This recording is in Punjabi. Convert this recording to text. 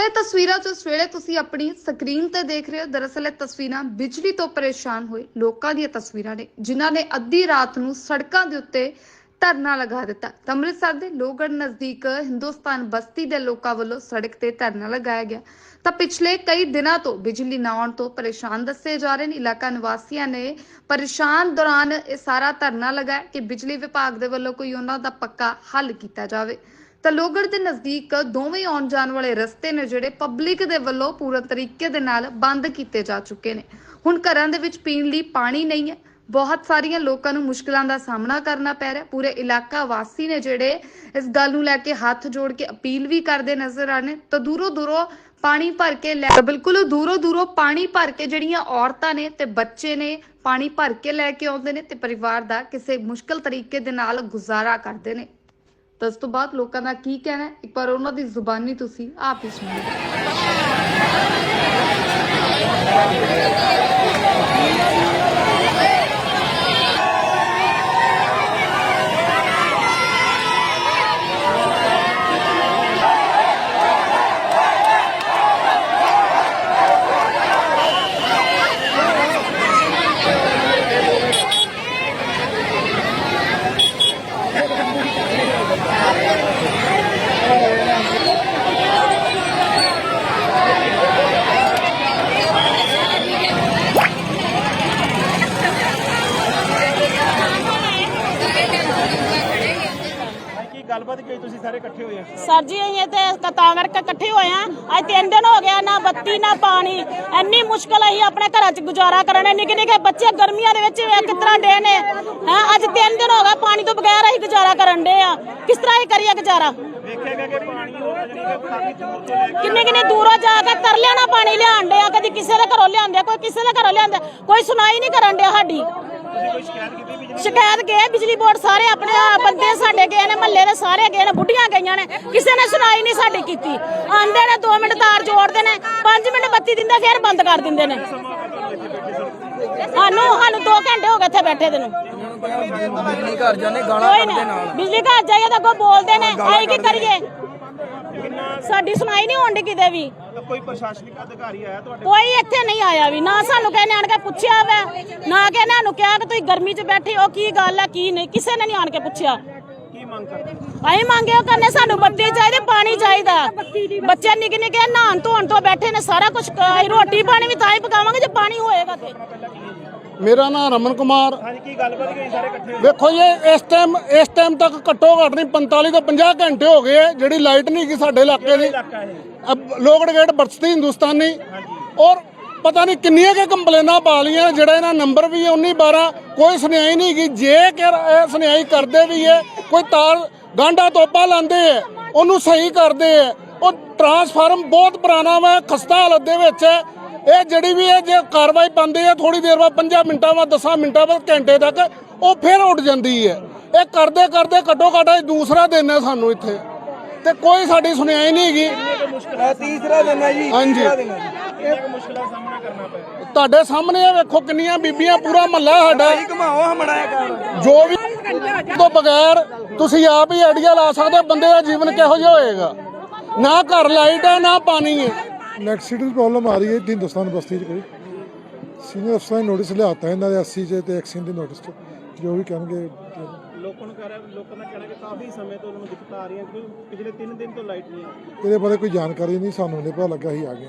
ਤਾਂ ਇਹ ਤਸਵੀਰਾਂ ਜੋ ਇਸ ਵੇਲੇ ਤੁਸੀਂ ਆਪਣੀ ਸਕਰੀਨ ਤੇ ਦੇਖ ਰਹੇ ਹੋ, ਦਰਅਸਲ ਇਹ ਤਸਵੀਰਾਂ ਬਿਜਲੀ ਤੋਂ ਪਰੇਸ਼ਾਨ ਹੋਏ ਲੋਕਾਂ ਦੀਆਂ ਤਸਵੀਰਾਂ ਨੇ, ਜਿਨ੍ਹਾਂ ਨੇ ਅੱਧੀ ਰਾਤ ਨੂੰ ਸੜਕਾਂ ਦੇ ਉੱਤੇ ਧਰਨਾ ਲਗਾ ਦਿੱਤਾ। ਤਾਂ ਅੰਮ੍ਰਿਤਸਰ ਦੇ ਲੋਹਗੜ੍ਹ ਨਜ਼ਦੀਕ ਹਿੰਦੁਸਤਾਨ ਬਸਤੀ ਦੇ ਲੋਕਾਂ ਵੱਲੋਂ ਸੜਕ ਤੇ ਧਰਨਾ ਲਗਾਇਆ ਗਿਆ। ਤਾਂ ਪਿਛਲੇ ਕਈ ਦਿਨਾਂ ਤੋਂ ਬਿਜਲੀ ਨਾ ਆਉਣ ਤੋਂ ਪਰੇਸ਼ਾਨ ਦੱਸੇ ਜਾ ਰਹੇ ਨੇ, ਇਲਾਕਾ ਨਿਵਾਸੀਆਂ ਨੇ ਪਰੇਸ਼ਾਨ ਦੌਰਾਨ ਇਹ ਸਾਰਾ ਧਰਨਾ ਲਗਾਇਆ ਕਿ ਬਿਜਲੀ ਵਿਭਾਗ ਦੇ ਵੱਲੋਂ ਕੋਈ ਉਹਨਾਂ ਦਾ ਪੱਕਾ ਹੱਲ ਕੀਤਾ ਜਾਵੇ। ਤਲੋਗੜ ਦੇ ਨਜ਼ਦੀਕ ਦੋਵੇਂ ਆਉਣ ਜਾਣ ਵਾਲੇ ਰਸਤੇ ਨੇ ਜਿਹੜੇ ਪਬਲਿਕ ਦੇ ਵੱਲੋਂ ਪੂਰਨ ਤਰੀਕੇ ਦੇ ਨਾਲ ਬੰਦ ਕੀਤੇ ਜਾ ਚੁੱਕੇ ਨੇ। ਹੁਣ ਘਰਾਂ ਦੇ ਵਿੱਚ ਪੀਣ ਲਈ ਪਾਣੀ ਨਹੀਂ ਹੈ। ਬਹੁਤ ਸਾਰੀਆਂ ਲੋਕਾਂ ਨੂੰ ਮੁਸ਼ਕਲਾਂ ਦਾ ਸਾਹਮਣਾ ਕਰਨਾ ਪੈ ਰਿਹਾ। ਪੂਰੇ ਇਲਾਕਾ ਵਾਸੀ ਨੇ ਜਿਹੜੇ ਇਸ ਗੱਲ ਨੂੰ ਲੈ ਕੇ ਹੱਥ ਜੋੜ ਕੇ ਅਪੀਲ ਵੀ ਕਰਦੇ ਨਜ਼ਰ ਆ ਰਹੇ ਨੇ। ਤਾਂ ਦੂਰੋਂ ਦੂਰੋਂ ਪਾਣੀ ਭਰ ਕੇ ਲੈ ਬਿਲਕੁਲ ਦੂਰੋਂ ਦੂਰੋਂ ਪਾਣੀ ਭਰ ਕੇ ਜਿਹੜੀਆਂ ਔਰਤਾਂ ਨੇ ਤੇ ਬੱਚੇ ਨੇ ਪਾਣੀ ਭਰ ਕੇ ਲੈ ਕੇ ਆਉਂਦੇ ਨੇ ਤੇ ਪਰਿਵਾਰ ਦਾ ਕਿਸੇ ਮੁਸ਼ਕਲ ਤਰੀਕੇ ਦੇ ਨਾਲ ਗੁਜ਼ਾਰਾ ਕਰਦੇ ਨੇ। ਤਾਂ ਇਸ ਤੋਂ ਬਾਅਦ ਲੋਕਾਂ ਦਾ ਕੀ ਕਹਿਣਾ ਹੈ? ਇੱਕ ਵਾਰ ਉਹਨਾਂ ਦੀ ਜ਼ੁਬਾਨੀ ਤੁਸੀਂ ਆਪ ਹੀ ਸੁਣੋ। ਗੱਲਬਾਤ ਕੀ ਹੋਈ? ਤੁਸੀਂ ਸਾਰੇ ਇਕੱਠੇ ਹੋਏ ਆ? ਸਰ ਜੀ, ਅਸੀਂ ਤੇ ਤਾਂ ਕਰਕੇ ਇਕੱਠੇ ਹੋਏ ਆ। ਅੱਜ ਤਿੰਨ ਦਿਨ ਹੋ ਗਿਆ ਨਾ ਬੱਤੀ, ਨਾ ਪਾਣੀ। ਇੰਨੀ ਮੁਸ਼ਕਲ ਅਸੀਂ ਆਪਣੇ ਘਰਾਂ 'ਚ ਗੁਜ਼ਾਰਾ ਕਰਨੇ ਨਿੱਕੇ ਨਿੱਕੇ ਬੱਚੇ ਗਰਮੀਆਂ ਦੇ ਵਿੱਚ ਵੇਖ ਕਿਸ ਤਰ੍ਹਾਂ ਡੇ ਨੇ। ਹੈ, ਅੱਜ ਤਿੰਨ ਦਿਨ ਹੋ ਗਿਆ ਪਾਣੀ ਤੋਂ ਗੁਜ਼ਾਰਾ ਕਰਨ ਡੇ ਆ? ਕਿਸ ਤਰ੍ਹਾਂ ਹੀ ਕਰੀਏ ਗੁਜ਼ਾਰਾ? ਕਿੰਨੇ ਕਿੰਨੇ ਦੂਰੋਂ ਜਾ ਕੇ ਤਰਲਿਆਂ ਨਾਲ ਪਾਣੀ ਲਿਆਣ ਡੇ ਆ? ਕਦੀ ਕਿਸੇ ਦੇ ਘਰੋਂ ਲਿਆਂਦੇ ਕੋਈ ਕਿਸੇ ਦੇ ਘਰੋਂ ਲਿਆਂਦਾ ਕੋਈ ਸੁਣਾਈ ਨਹੀਂ ਕਰਨ ਡਿਆ ਸਾਡੀ। ਸ਼ਿਕਾਇਤ ਕੀਤੀ ਬਿਜਲੀ ਸ਼ਿਕਾਇਤ ਗਏ ਬਿਜਲੀ ਬੋਰਡ ਸਾਰੇ ਆਪਣੇ ਬੰਦੇ ਸਾਡੇ ਗਏ ਨੇ ਮਹੱਲੇ ਦੇ ਸਾਰੇ ਗਏ ਨੇ ਬੁੱਢੀਆਂ ਗਈਆਂ ਨੇ। ਕਿਸੇ ਨੇ ਸੁਣਾਈ ਨਹੀਂ ਸਾਡੀ ਕੀਤੀ। ਆਂਦੇ ਨੇ 2 ਮਿੰਟ ਤਾਰ ਜੋੜਦੇ ਨੇ 5 ਮਿੰਟ ਬੱਤੀ ਦਿੰਦੇ ਫਿਰ ਬੰਦ ਕਰ ਦਿੰਦੇ ਨੇ। ਸਾਨੂੰ? ਸਾਨੂੰ 2 ਘੰਟੇ ਹੋ ਗਏ ਇੱਥੇ ਬੈਠੇ ਦੇ ਨੂੰ। ਬਿਜਲੀ ਘਰ ਜਾਣੇ ਗਾਲਾਂ ਕੋਈ ਕੱਢਦੇ ਨਾ। ਨਾਲ। ਬਿਜਲੀ ਘਰ ਜਾਈਏ ਤਾਂ ਅੱਗੋਂ ਬੋਲਦੇ ਨੇ। ਆਈ ਕੀ ਕਰੀਏ? ਸਾਡੀ ਸੁਣਾਈ ਨਹੀਂ ਹੁੰਦੀ ਕਿਤੇ ਵੀ। ਕੋਈ ਪ੍ਰਸ਼ਾਸਨਿਕ ਅਧਿਕਾਰੀ ਆਇਆ ਤੁਹਾਡੇ ਕੋਈ ਇੱਥੇ ਨਹੀਂ ਆਇਆ ਵੀ। ਨਾ ਸਾਨੂੰ ਕਹਿੰਦੇ ਆਣ ਕੇ ਪੁੱਛਿਆ ਵਾ। ਨਾ ਕਹਿੰਦੇ ਸਾਨੂੰ ਕਿਹਾ ਕਿ ਤੁਸੀਂ ਗਰਮੀ 'ਚ ਬੈਠੇ ਹੋ ਕੀ ਗੱਲ ਹੈ ਕੀ ਨਹੀਂ? ਕਿਸੇ ਨੇ ਨਹੀਂ ਆਣ ਕੇ ਪੁੱਛਿਆ। ਅਸੀਂ ਮੰਗੇ ਉਹ ਕਰਨੇ ਸਾਨੂੰ ਬੱਤੀ ਚਾਹੀਦੀ ਪਾਣੀ ਚਾਹੀਦਾ। ਬੱਚੇ ਨਿੱਕੇ ਨਿੱਕੇ ਨਹਾਉਣ ਧੋਣ ਤੋਂ ਬੈਠੇ ਨੇ ਸਾਰਾ ਕੁਝ ਰੋਟੀ ਪਾਣੀ ਵੀ ਤਾਂ ਹੀ ਪਕਾਵਾਂਗੇ ਜੇ ਪਾਣੀ ਹੋਏਗਾ ਤੇ। ਮੇਰਾ ਨਾਮ ਰਮਨ ਕੁਮਾਰ। ਹਾਂਜੀ ਕੀ ਗੱਲਬਾਤ ਕੀ ਹੋਈ ਸਾਰੇ ਇਕੱਠੇ? ਹੋਏ ਵੇਖੋ ਜੀ ਇਸ ਟਾਈਮ ਇਸ ਟਾਈਮ ਤੱਕ ਘੱਟੋ ਘੱਟ ਨਹੀਂ 45 ਤੋਂ 50 ਘੰਟੇ ਹੋ ਗਏ ਜਿਹੜੀ ਲਾਈਟ ਨਹੀਂ ਗਈ ਸਾਡੇ ਇਲਾਕੇ ਦੀ। ਲੋਗੜ ਗੇਟ ਬਰਸਤੀ ਹਿੰਦੁਸਤਾਨੀ। ਔਰ ਪਤਾ ਨਹੀਂ ਕਿੰਨੀਆਂ ਕਿ ਕੰਪਲੇਨਾਂ ਪਾ ਲਈਆਂ ਜਿਹੜਾ ਇਹਨਾਂ ਨੰਬਰ ਵੀ ਹੈ 19 12 ਕੋਈ ਸੁਣਾਈ ਨਹੀਂ ਗਈ। ਜੇ ਕਿ ਸੁਣਾਈ ਕਰਦੇ ਵੀ ਹੈ ਕੋਈ ਤਾਰ ਗਾਂਡਾ ਤੋਪਾ ਲਾਉਂਦੇ ਹੈ ਉਹਨੂੰ ਸਹੀ ਕਰਦੇ ਹੈ ਉਹ ਟਰਾਂਸਫਾਰਮ ਬਹੁਤ ਪੁਰਾਣਾ ਵਾ ਖਸਤਾ ਹਾਲਤ ਦੇ ਵਿੱਚ ਹੈ ਇਹ ਜਿਹੜੀ ਵੀ ਹੈ ਜੇ ਕਾਰਵਾਈ ਪਾਉਂਦੇ ਆ ਥੋੜੀ ਦੇਰ ਬਾਅਦ 5 ਮਿੰਟਾਂ ਬਾਅਦ 10 ਮਿੰਟਾਂ ਬਾਅਦ ਘੰਟੇ ਤੱਕ ਉਹ ਫਿਰ ਉੱਡ ਜਾਂਦੀ ਹੈ ਇਹ ਕਰਦੇ ਕਰਦੇ ਘੱਟੋ ਘੱਟ ਇਹ ਦੂਸਰਾ ਦਿਨ ਹੈ ਸਾਨੂੰ ਇੱਥੇ। ਤੇ ਕੋਈ ਸਾਡੀ ਸੁਣਾਈ ਨਹੀਂ ਹੈਗੀ। ਇਹ ਤੀਸਰਾ ਦਿਨ ਹੈ ਜੀ ਹਾਂਜੀ। ਤੀਸਰਾ ਦਿਨ ਹੈ ਜੀ। ਕਿੰਨੀਆਂ ਕੁ ਮੁਸ਼ਕਲਾਂ ਦਾ ਸਾਹਮਣਾ ਕਰਨਾ ਪੈ ਰਿਹਾ? ਤੁਹਾਡੇ ਸਾਹਮਣੇ ਇਹ ਵੇਖੋ ਕਿੰਨੀਆਂ ਬੀਬੀਆਂ ਪੂਰਾ ਮਹੱਲਾ ਸਾਡਾ। ਭਾਈ ਘਮਾਓ ਹਮੜਾਇਆ ਕਰ ਜੋ ਵੀ ਤੋਂ ਬਗੈਰ ਤੁਸੀਂ ਆਪ ਹੀ ਆਈਡੀਆ ਲਾ ਸਕਦੇ ਹੋ ਬੰਦੇ ਦਾ ਜੀਵਨ ਕਿਹੋ ਜਿਹਾ ਹੋਏਗਾ। ਨਾ ਘਰ ਲਾਈਟ ਹੈ ਨਾ ਪਾਣੀ ਹੈ ਦੀ ਪ੍ਰੋਬਲਮ ਆ ਰਹੀ ਹੈ ਹਿੰਦੁਸਤਾਨ ਬਸਤੀ 'ਚ ਕੋਈ। ਸੀਨੀਅਰ ਅਫਸਰਾਂ ਨੇ ਨੋਟਿਸ ਲਿਆਤਾ ਇਹਨਾਂ ਦੇ 80 'ਚ ਤੇ ਐਕਸੀਅਨ ਦੀ ਨੋਟਿਸ 'ਚ। ਜੋ ਵੀ ਕਹਿਣਗੇ ਲੋਕਾਂ ਨੂੰ ਕਹਿ ਰਿਹਾ ਲੋਕਾਂ ਦਾ ਕਹਿਣਾ ਕਿ ਕਾਫੀ ਸਮੇਂ ਤੋਂ ਉਹਨਾਂ ਨੂੰ ਦਿੱਕਤਾਂ ਆ ਰਹੀਆਂ ਕਿਉਂਕਿ ਪਿਛਲੇ 3 ਦਿਨ ਤੋਂ ਲਾਈਟ ਨਹੀਂ ਆ ਇਹਦੇ ਬਾਰੇ ਕੋਈ ਜਾਣਕਾਰੀ ਨਹੀਂ ਸਾਨੂੰ ਨਹੀਂ ਪਤਾ ਲੱਗਾ ਅਸੀਂ ਆ ਗਏ